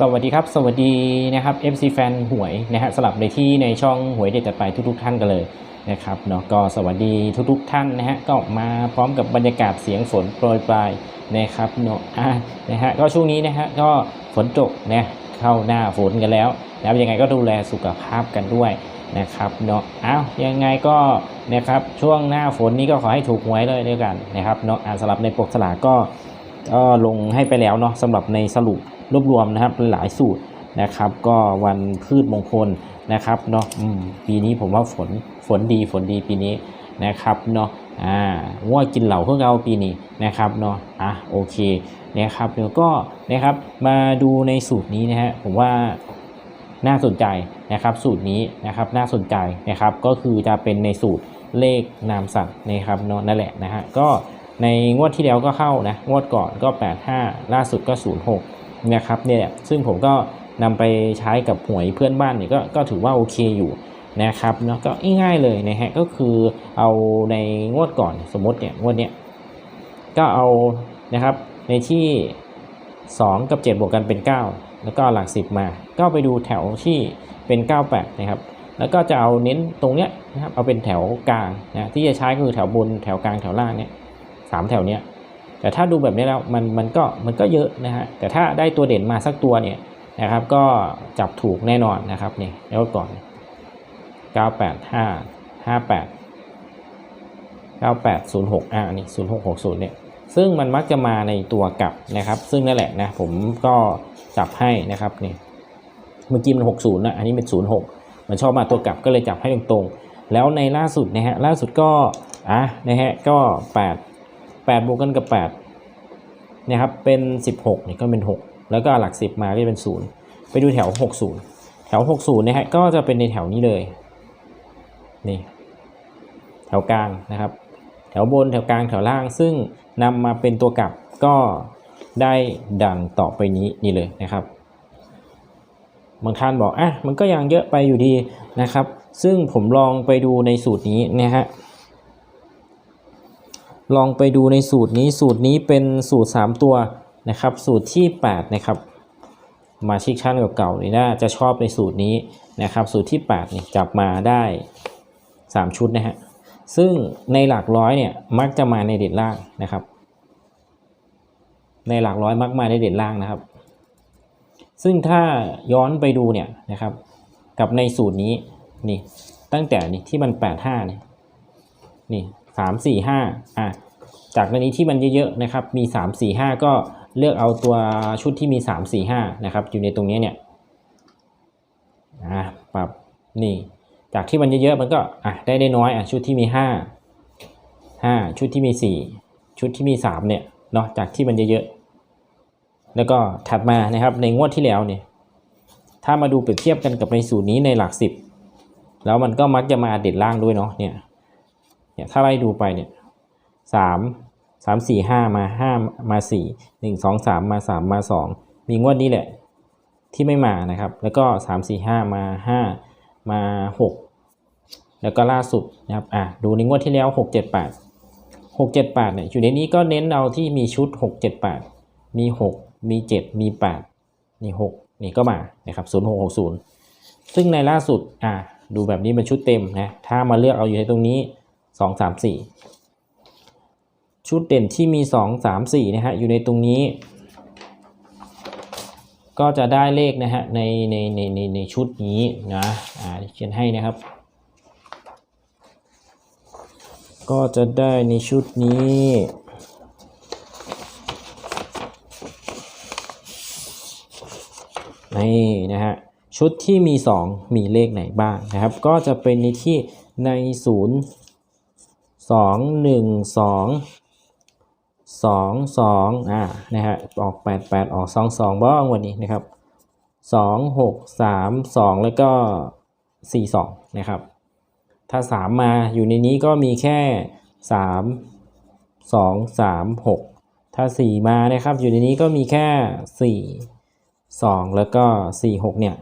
สวัสดีครับ สวัสดีนะครับ FC แฟนหวยนะฮะสลับในที่ในช่องหวยเด็ดจัดไปทุกๆท่านกันเลยนะครับเนาะก็สวัสดีทุกๆท่านนะฮะก็มาพร้อมกับบรรยากาศเสียงฝนโปรยปลายนะครับเนาะอะนะฮะก็ช่วงนี้นะฮะก็ฝนตกนะเข้าหน้าฝนกันแล้วนะครับยังไงก็ดูแลสุขภาพกันด้วยนะครับเนาะอ้าวยังไงก็นะครับช่วงหน้าฝนนี้ก็ขอให้ถูกหวยเลยด้วยกันนะครับเนาะอ่าสำหรับในปกสลากก็ก็ลงให้ไปแล้วเนาะสำหรับในสรุป รวบรวมนะครับหลายสูตรนะครับ ก็วันพืชมงคลนะครับเนาะปีนี้ผมว่าฝนฝนดีฝนดีปีนี้นะครับเนาะอ่าว่ากินเหล่าเพื่อเอาปีนี้นะครับเนาะอะโอเคนะครับเดี๋ยวก็นะครับมาดูในสูตรนี้นะฮะผมว่าน่าสนใจนะครับสูตรนี้นะครับน่าสนใจนะครับก็คือจะเป็นในสูตรเลขนามสัตว์นะครับเนาะนั่นแหละนะฮะก็ในงวดที่แล้วก็เข้านะงวดก่อนก็ 85 ล่าสุดก็ 06 นะครับเนี่ยซึ่งผมก็นำไปใช้กับหวยเพื่อนบ้านเนี่ยก็ก็ถือว่าโอเคอยู่นะครับเนาะก็ง่ายๆเลยนะฮะก็คือเอาในงวดก่อนสมมติเนี่ยงวดเนี้ยก็เอานะครับในที่ 2 กับ 7 บวกกันเป็น 9 แล้วก็หลัก 10 มา ก็ไปดูแถวที่เป็น 98 นะครับ แล้วก็จะเอาเน้นตรงเนี้ยนะครับเอาเป็นแถวกลางนะที่จะใช้ก็คือแถวบนแถวกลางแถวล่างเนี่ยสามแถวเนี้ย แต่ถ้าดูแบบนี้แล้วมันมันก็มันก็เยอะนะฮะแต่ถ้าได้ตัวเด่นมาสักตัวเนี่ยนะครับ ก็จับถูกแน่นอนนะครับนี่แล้วก่อน 985 58 9806อ่านี่0660เนี่ยซึ่งมันมักจะมาในตัวกลับนะครับ ซึ่งนั่นแหละนะผมก็จับให้นะครับนี่เมื่อกี้มัน 60นะอันนี้เป็น 06 มันชอบมาตัวกลับก็เลยจับให้ตรงๆ แล้วในล่าสุดนะฮะล่าสุดก็อะนะฮะก็ 8 8บวกกันกับ8นะครับเป็น 16นี่ก็เป็น 6 แล้วก็หลัก 10 มาก็จะเป็น 0 ไปดูแถว 60 แถว 60นะฮะก็จะเป็นในแถวนี้เลยนี่แถวกลางนะครับ แถวบนแถวกลางแถวล่าง ซึ่งนำมาเป็นตัวกลับก็ได้ดังต่อไปนี้นี่เลยนะครับบางท่านบอกอะมันก็ยังเยอะไปอยู่ดีนะครับ ซึ่งผมลองไปดูในสูตรนี้นะฮะ ลองไปดูในสูตรนี้สูตรนี้เป็นสูตร 3 ตัวนะครับ สูตรที่ 8 นะครับ มาชิกชั้นเก่าๆนี่น่าจะชอบในสูตรนี้นะครับ สูตรที่ 8 นี่จับมาได้ 3 ชุดนะฮะซึ่งในหลักร้อยเนี่ยมักจะมาในเด่นล่างนะครับ ในหลักร้อยมักมาในเด่นล่างนะครับ ซึ่งถ้าย้อนไปดูเนี่ยนะครับ กับในสูตรนี้นี่ตั้งแต่นี่ที่มัน 85เนี่ยนี่ สามสี่ห้าอะจากในนี้ที่มันเยอะๆนะครับมีสามสี่ห้าก็เลือกเอาตัวชุดที่มีสามสี่ห้านะครับอยู่ในตรงนี้เนี่ยอะปรับนี่จากที่มันเยอะๆมันก็อะได้ได้น้อยอะชุดที่มีห้าห้าชุดที่มีสี่ชุดที่มีสามเนี่ยเนาะจากที่มันเยอะๆแล้วก็ถัดมานะครับในงวดที่แล้วเนี่ยถ้ามาดูเปรียบเทียบกันกับในสูตรนี้ในหลักสิบแล้วมันก็มักจะมาเด่นล่างด้วยเนาะเนี่ย เนี่ยถ้าไล่ดูไปเนี่ยสามสามสี่ห้ามาห้ามาสี่หนึ่งสองสามมาสามมาสองมีงวดนี้แหละที่ไม่มานะครับ แล้วก็สามสี่ห้ามาห้ามาหกแล้วก็ล่าสุดนะครับอะดูในงวดที่แล้วหกเจ็ดแปดหกเจ็ดแปดเนี่ยอยู่ในนี้ก็เน้นเอาที่มีชุดหกเจ็ดแปดมีหกมีเจ็ดมีแปดนี่หกนี่ก็มานะครับศูนย์หกหกศูนย์ซึ่งในล่าสุดอะดูแบบนี้เป็นชุดเต็มนะถ้ามาเลือกเอาอยู่ในตรงนี้ สองสามสี่ชุดเด่นที่มีสองสามสี่นะฮะอยู่ในตรงนี้ ก็จะได้เลขนะฮะในในในในในชุดนี้นะอ่าเขียนให้นะครับ ก็จะได้ในชุดนี้นี่นะฮะชุดที่มี 2 มีเลขไหนบ้างนะครับ ก็จะเป็นในที่ใน 0 สองหนึ่งสองสองสองอ่านะฮะออกแปดแปดออกสองสองบ้างวันนี้นะครับสองหกสามสองแล้วก็สี่สองนะครับ ถ้าสามมาอยู่ในนี้ก็มีแค่สามสองสามหกถ้าสี่มานะครับ อยู่ในนี้ก็มีแค่สี่สองแล้วก็สี่หกเนี่ย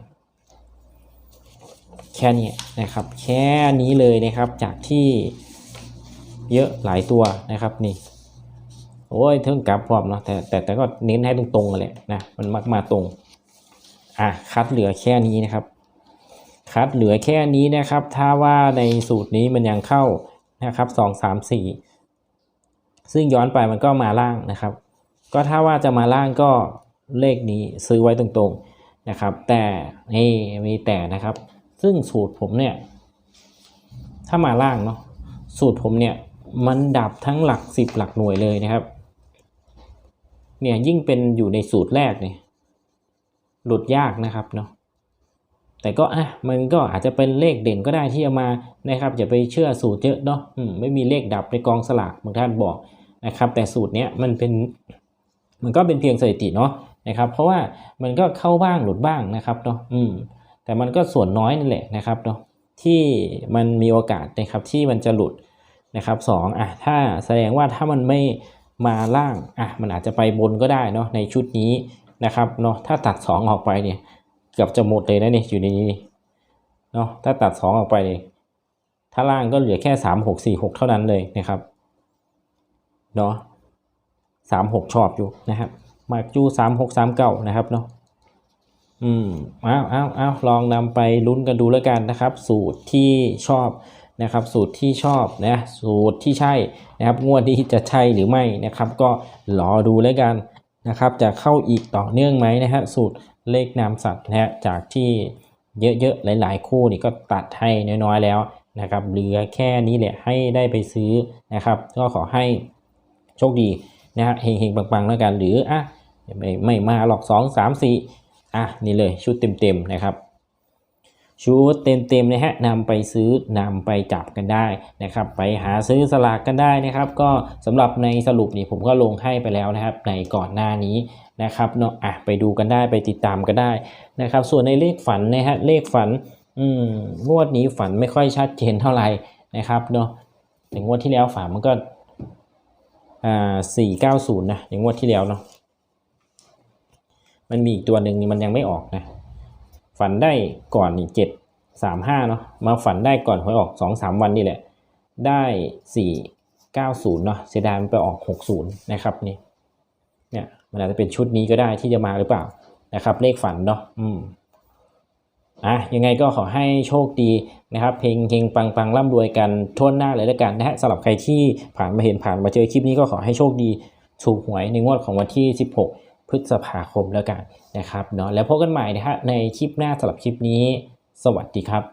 แค่นี้นะครับ แค่นี้เลยนะครับจากที่ เยอะหลายตัวนะครับนี่โอ้ยเทิงกลับพร้อมเนาะแต่แต่แต่ก็เน้นให้ตรงๆกันแหละนะมันมักมาตรงอะคัดเหลือแค่นี้นะครับ คัดเหลือแค่นี้นะครับ ถ้าว่าในสูตรนี้มันยังเข้านะครับสองสามสี่ซึ่งย้อนไปมันก็มาล่างนะครับ ก็ถ้าว่าจะมาล่างก็เลขนี้ซื้อไว้ตรงๆนะครับ แต่นี่มีแต่นะครับ ซึ่งสูตรผมเนี่ย ถ้ามาล่างเนาะสูตรผมเนี่ย มันดับทั้งหลักสิบหลักหน่วยเลยนะครับ เนี่ยยิ่งเป็นอยู่ในสูตรแรกเนี่ยหลุดยากนะครับเนาะแต่ก็อะมันก็อาจจะเป็นเลขเด่นก็ได้ที่เอามานะครับอย่าไปเชื่อสูตรเยอะเนาะไม่มีเลขดับในกองสลากบางท่านบอกนะครับ แต่สูตรเนี้ยมันเป็นมันก็เป็นเพียงสถิติเนาะนะครับ เพราะว่ามันก็เข้าบ้างหลุดบ้างนะครับเนาะอืมแต่มันก็ส่วนน้อยนั่นแหละนะครับเนาะที่มันมีโอกาสนะครับที่มันจะหลุด นะครับสองอะถ้าแสดงว่าถ้ามันไม่มาล่างอะมันอาจจะไปบนก็ได้เนาะในชุดนี้นะครับเนาะถ้าตัด 2 ออกไปเนี่ยเกือบจะหมดเลยนะเนี่ยอยู่ในนี้เนาะถ้าตัด 2 ออกไปเนี่ยถ้าล่างก็เหลือแค่ 3 6 4 6 เท่านั้นเลยนะครับเนาะสามหกชอบอยู่นะครับมากจูสามหกสามเก้านะครับเนาะอืมอ้าวอ้าวอ้าวลองนำไปลุ้นกันดูแล้วกันนะครับ สูตรที่ชอบ นะครับสูตรที่ชอบนะสูตรที่ใช่นะครับงวดนี้จะใช่หรือไม่นะครับ ก็รอดูแล้วกันนะครับ จะเข้าอีกต่อเนื่องไหมนะฮะสูตรเลขนามสัตว์นะฮะจากที่เยอะๆหลายๆ คู่นี่ก็ตัดให้น้อยๆแล้วนะครับเหลือแค่นี้แหละให้ได้ไปซื้อนะครับ ก็ขอให้โชคดีนะฮะเฮงๆปังๆแล้วกันหรืออะไม่ไม่มาหรอกสองสามสี่อะนี่เลยชุดเต็มๆนะครับ ชุดเต็มๆนะฮะนำไปซื้อนำไปจับกันได้นะครับ ไปหาซื้อสลากกันได้นะครับ ก็สำหรับในสรุปนี่ผมก็ลงให้ไปแล้วนะครับ ในก่อนหน้านี้นะครับเนาะอะไปดูกันได้ไปติดตามกันได้นะครับ ส่วนในเลขฝันนะฮะเลขฝันอืมงวดนี้ฝันไม่ค่อยชัดเจนเท่าไหร่นะครับเนาะอย่างงวดที่แล้วฝันมันก็อ่าสี่เก้าศูนย์นะอย่างงวดที่แล้วเนาะมันมีอีกตัวหนึ่งมันยังไม่ออกนะ ฝันได้ก่อนนี่เจ็ดสามห้าเนาะมาฝันได้ก่อนหวยออกสองสามวันนี่แหละ ได้สี่เก้าศูนย์เนาะเสียดายมันไปออกหกศูนย์นะครับนี่เนี่ยมันอาจจะเป็นชุดนี้ก็ได้ที่จะมาหรือเปล่านะครับเลขฝันเนาะอืมอะยังไงก็ขอให้โชคดีนะครับเพลงเฮงปังปังร่ำรวยกันทั่วหน้าเลยล้วกันนะฮะสำหรับใครที่ผ่านมาเห็นผ่านมาเจอคลิปนี้ก็ขอให้โชคดีถูกหวยในงวดของวันที่ 16 พฤษภาคมแล้วกันนะครับเนาะแล้วพบกันใหม่นะฮะในคลิปหน้าสำหรับคลิปนี้ สวัสดีครับ